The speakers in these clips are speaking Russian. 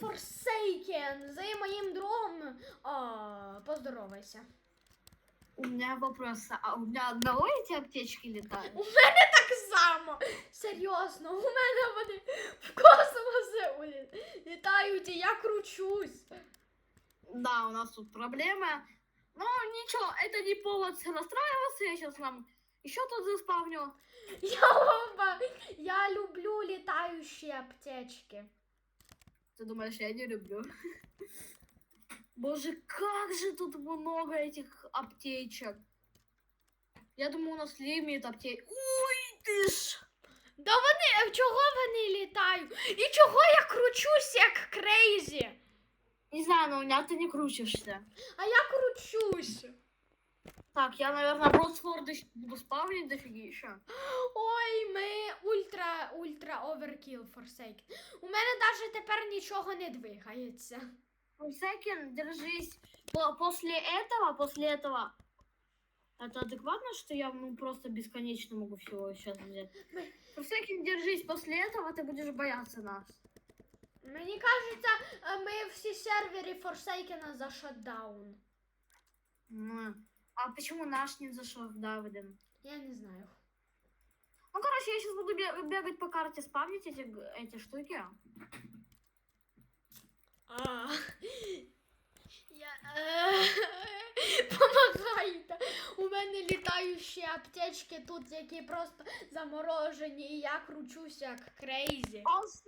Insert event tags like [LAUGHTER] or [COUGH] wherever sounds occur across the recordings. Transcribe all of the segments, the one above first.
Forsaken за моїм другом. А, поздоровайся. У меня вопрос, а у меня одного эти аптечки летают? У мене так само. Серйозно, у мене вони в космосі улі- літають, і я кручусь. Да, у нас тут проблемы. Но ничего, это не повод расстраиваться. Я сейчас вам еще тут заспавню. [LAUGHS] Я, оба- я люблю літаючі аптечки. Ты думаешь, я не люблю? Боже, как же тут много этих аптечек. Я думаю, у нас лимит аптечек. Ой, ты ж! Да вони, е, чого вони літають? І чого я кручусь як крейзі? Не знаю, но у меня ты не крутишься. А я кручусь. Так, я, наверное, Бродсфорд буду спавнить дофигища. Ой, ми ультра ультра оверкіл Forsaken. У мене навіть тепер нічого не двигається. Форсайкен, держись. По- после этого, после этого... Это адекватно, что я ну, просто бесконечно могу всего сейчас взять? Мы- Форсайкен, держись. После этого ты будешь бояться нас. Мені кажеться, е, ми всі сервери Forsaken за шатдаун. Ну, А почему наш не зашел в Давиден? Я не знаю. Ну, короче, я сейчас буду бе- бегать по карте, спавнить эти, г- эти штуки. А. Я... е, [LAUGHS] Помагайте. У мене літаючі аптечки тут, які просто заморожені, і я кручусь як крейзі. А с-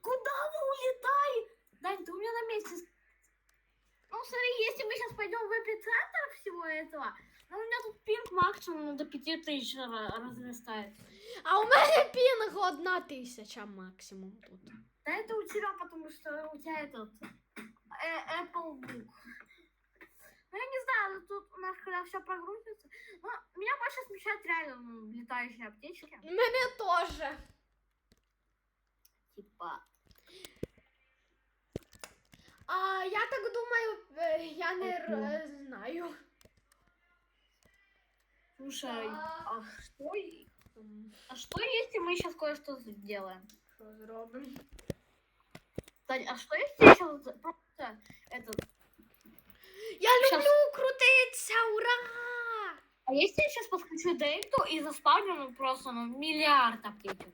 Куда вы улетай? Дань, ты у меня на месте. ну, смотри, если мы сейчас пойдем в эпицентр всего этого, ну, у меня тут пинг максимум до 5000 ра- разрастается. А у мене [LAUGHS] пінг одна тисяча максимум тут. Да это у тебя, потому что у тебя этот э, Apple Book. Ну, я не знаю, тут у нас когда все прогрузится. Но меня больше смущает реально ну, летающие аптечки. Мене теж. Типа, А я так думаю, я не знаю. слушай, Да. а что, а что если мы сейчас кое-что сделаем? Що зробимо? Тань, а что если сейчас просто этот... Я Щас. люблю крутитися, ура! А если я сейчас подключу дейту и заспавню ну, просто ну, миллиард аптечек?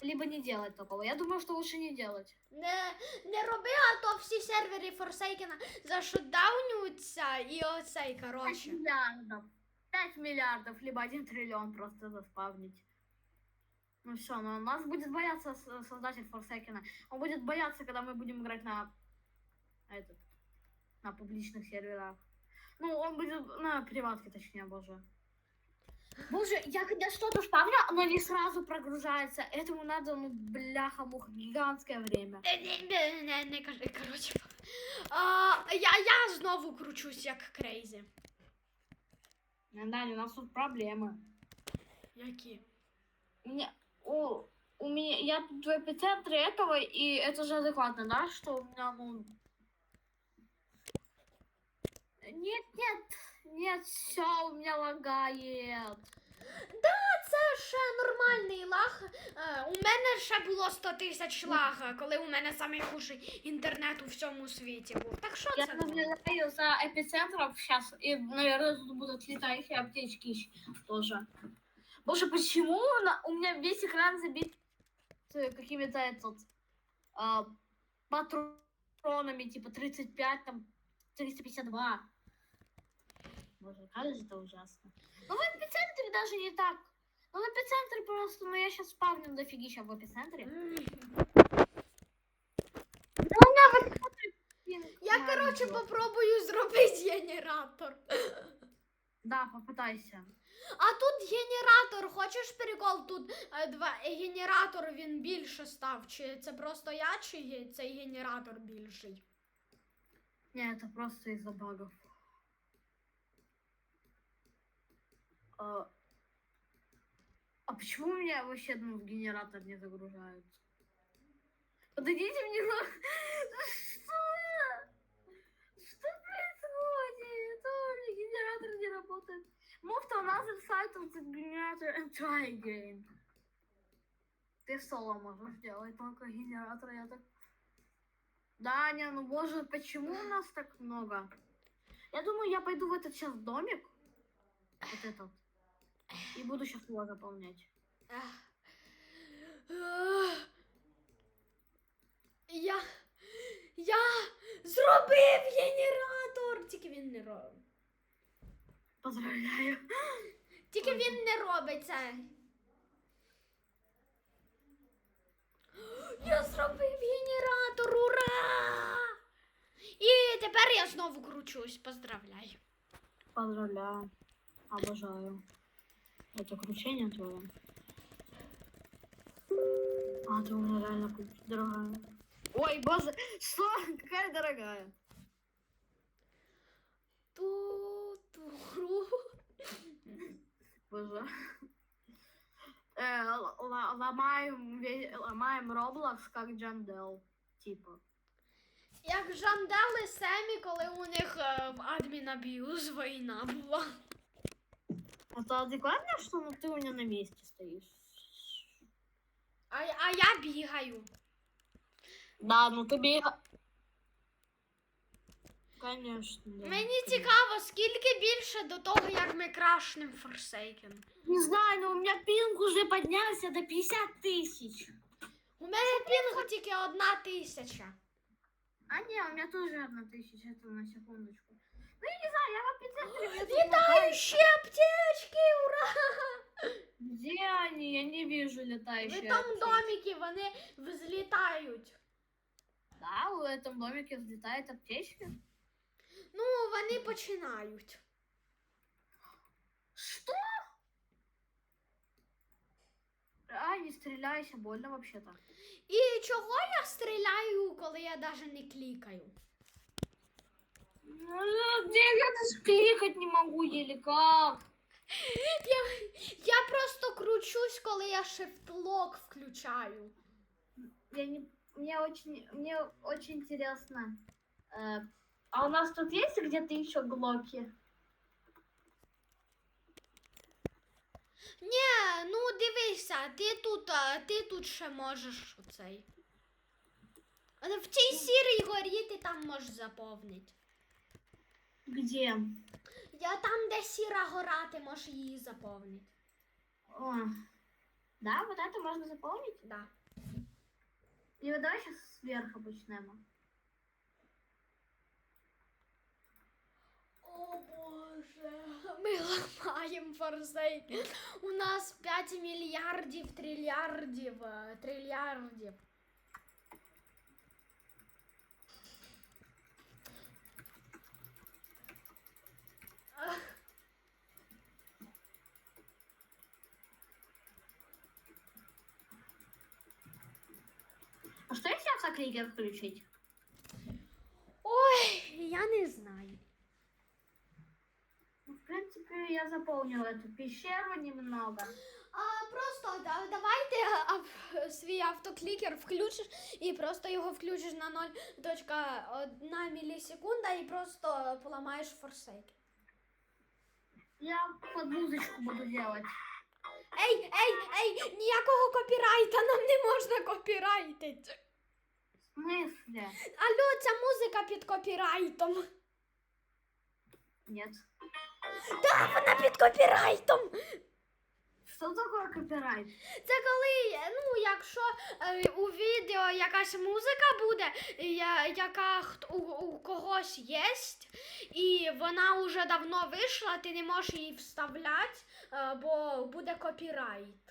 Либо не делать такого. Я думаю, что лучше не делать. Не, не роби, а то всі сервери Форсейкена зашутдаунюються і оцей, 5 коротше. миллиардов. 5 миллиардов, либо 1 триллион просто заспавнить. Ну все, но нас будет бояться создатель Форсекена. Он будет бояться, когда мы будем играть на этот, на публичных серверах. Ну, он будет на приватке, точнее, боже. Боже, я когда что-то спавню, оно не сразу прогружается. Этому надо, ну, бляха-муха, гигантское время. Кажи, коротше. А, я, я знову кручусь як крейзі. Да, у нас тут проблемы. Які? У меня, у, у меня, я тут в эпицентре этого, и это же адекватно, да, что у меня, ну... Нет, нет, нет, все, у меня лагает. Це ще нормальний лаг. Е, у мене ще було 100 тисяч лага, коли у мене самий хужий інтернет у всьому світі був. Так що Я це? було? наблюдаю за эпицентром сейчас, и, наверное, тут будут летающие аптечки ещё тоже. Боже, почему на- у меня весь экран забит э, какими-то этот, а, патронами, типа 35, там, 352. Боже, как же это ужасно. Ну, в эпицентре даже не так. Ну, в эпицентре просто, ну, я сейчас спавню дофигища в эпицентре. М. Ну, у меня в эпицентре... блин, Я, маленький. коротше, попробую зробити генератор. Да, попытайся. А тут генератор, хочеш прикол? Тут е, два е, генератор він більше став. Чи це просто я, чи ге- цей генератор більший? Не, это просто из-за багов. А, а почему у меня вообще ну, в генератор не загружается? Подойдите мне. на- Что? Что происходит? О, у меня генератор не работает. Move to another side of the generator and try again. Ты соло можешь делать, только генератор я так... Даня, ну боже, почему у нас так много? Я думаю, я пойду в этот сейчас домик. Вот этот. И буду сейчас его заполнять. Я. Я зробив генератор! Тільки він не робить. Поздравляю. Тільки він не робить це. Я зробив генератор, ура! І тепер я знову кручусь. Поздравляю. Поздравляю. Обожаю. Это кручение твое. А, ты у меня реально кру- дорогая. Ой, боже, что? Какая дорогая? Ту-ту-ру. Боже. Э, л- ла- ломаем, ве- ломаем Роблокс как Джандел. Типа. Як жандали Семі, коли у них е, в адмінаб'юз війна була. Это адекватно, что ну, ты у меня на месте стоишь? А, а я бігаю. Да, ну тебе... Конечно. да, Мені конечно. цікаво, скільки більше до того, як ми крашнем Форсейкен. Не знаю, но у меня пинг уже поднялся до 50 тысяч. У мене пінгу тільки одна тисяча. А не, у меня тоже одна тысяча, это на секундочку. Ну я не знаю, я в эпицентре. где-то Літаючі аптечки, ура! Где они? Я не вижу летающие. В там аптечки. домики вони взлітають. Да, в этом домике взлетают аптечки. Ну, вони починають. Что? А, не стреляйся, больно вообще-то. І чого я стріляю, коли я навіть не клікаю? Ну, где я даже кликать не могу еле как. Я, я просто кручусь, коли я шифтлок включаю. Я не, мне очень, мне очень интересно. э, а у нас тут есть где-то еще глоки? Ні, ну дивися, ти тут, а, ти тут ще можеш оцей. Але В цій сірій горі ти там можеш заповнити. Где? Я там, де сіра гора, ти можеш її заповнити. О, да, вот это можно заполнить? Да. И вот давай сейчас сверху начнем. О боже, ми ламаємо форсейк. У нас 5 мільярдів, трильярдів, е, трильярдів. А что если автокликер включить? Ой, я не знаю. Ну, в принципе, я заполнила эту пещеру немного. А просто да, давайте ав- свій автоклікер включиш і просто його включиш на 0.1 мілісекунда і просто поламаєш форсейк. Я под музычку буду делать. Ей, ей, ей, ніякого копірайта, нам не можна копірайтити. В смысле? Алло, ця музика під копірайтом. Нет. Да, вона під копірайтом. Что такое копирайт? Це коли, ну, якщо е, у відео якась музика буде, я, яка хт- у, у когось є, і вона вже давно вийшла, ти не можеш її вставляти, е, бо буде копірайт.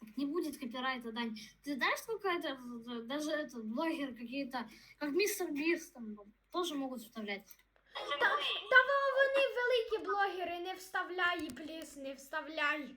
Так не будет копирайта, Дань. Ты знаешь, сколько это, э, даже это, блогеры какие-то, как мистер Бист, там, тоже могут вставлять. Та, та во- вони великі блогери, не вставляй, пліс, не вставляй.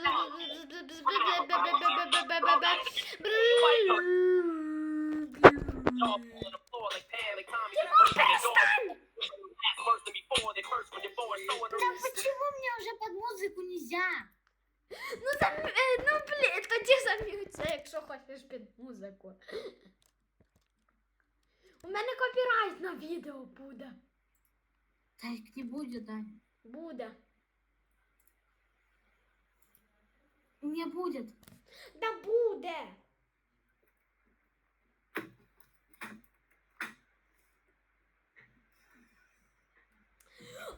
У мене копірайт на відео буде. Так не будет, Дань. Буде. Не будет. Да буде.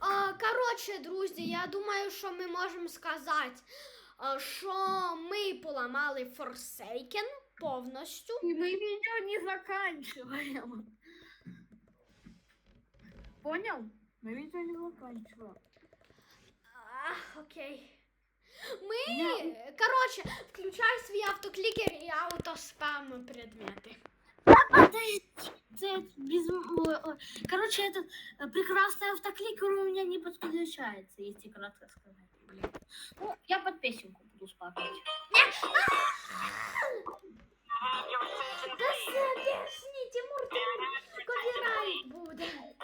А, коротше, друзі, я думаю, що ми можемо сказати, а, що ми поламали Forsaken повністю. И мы видео не заканчиваем. Понял? Мы видео не заканчиваем. А, окей. Ми, коротше, включай свій автоклікер і автоспам предмети. Подожди, это без... ой, ой. Короче, этот э, прекрасный автокликер у меня не подключается, если кратко сказать. Блин. Ну, я под песенку буду спать. Да подожди, Тимур, ти копірайт буде.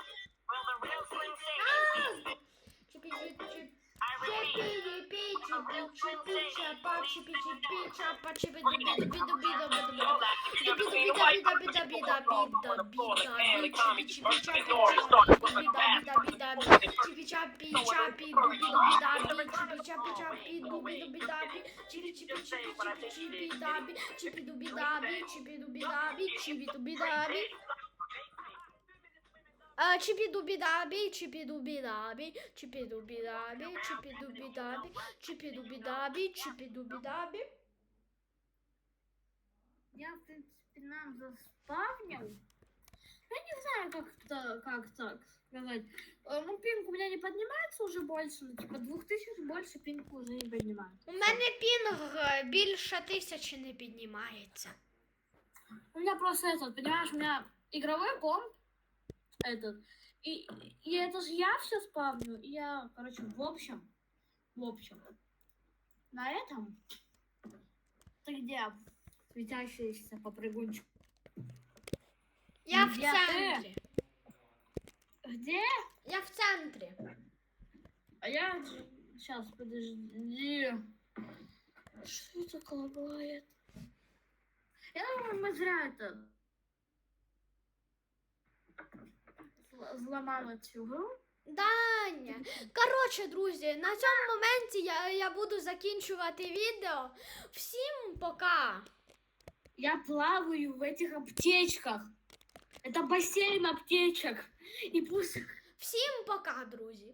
Cipi dubidabi, cipi dubidabi, cipi dubidabi, cipi dubidabi. Чипі-дубі-дабі, чипі-дубі-дабі, чипі-дубі-дабі, чипі-дубі-дабі, чипі-дубі-дабі, чипі-дубі-дабі. Я, в принципе, нам заспавнил. Я не знаю, как, то, как так сказать. Э, Ну, пинг у меня не поднимается уже больше, ну, типа, двух тысяч больше пинг уже не поднимается. У мене пінг е, більше тисячі не піднімається. У меня просто этот, понимаешь, у меня игровой комп, этот, и, и это же я все спавню, и я, короче, в общем, в общем, на этом, ты где светящийся попрыгунчик? Я в Я центрі. Где? Я в центрі. А я сейчас подожди. Что это колобает? Я думаю, мы зря это зл- цю гру. Даня. Коротше, друзі, на цьому моменті я, я буду закінчувати відео. Всім пока. Я плаваю в этих аптечках. Это бассейн аптечек. И пусть Всім пока, друзі.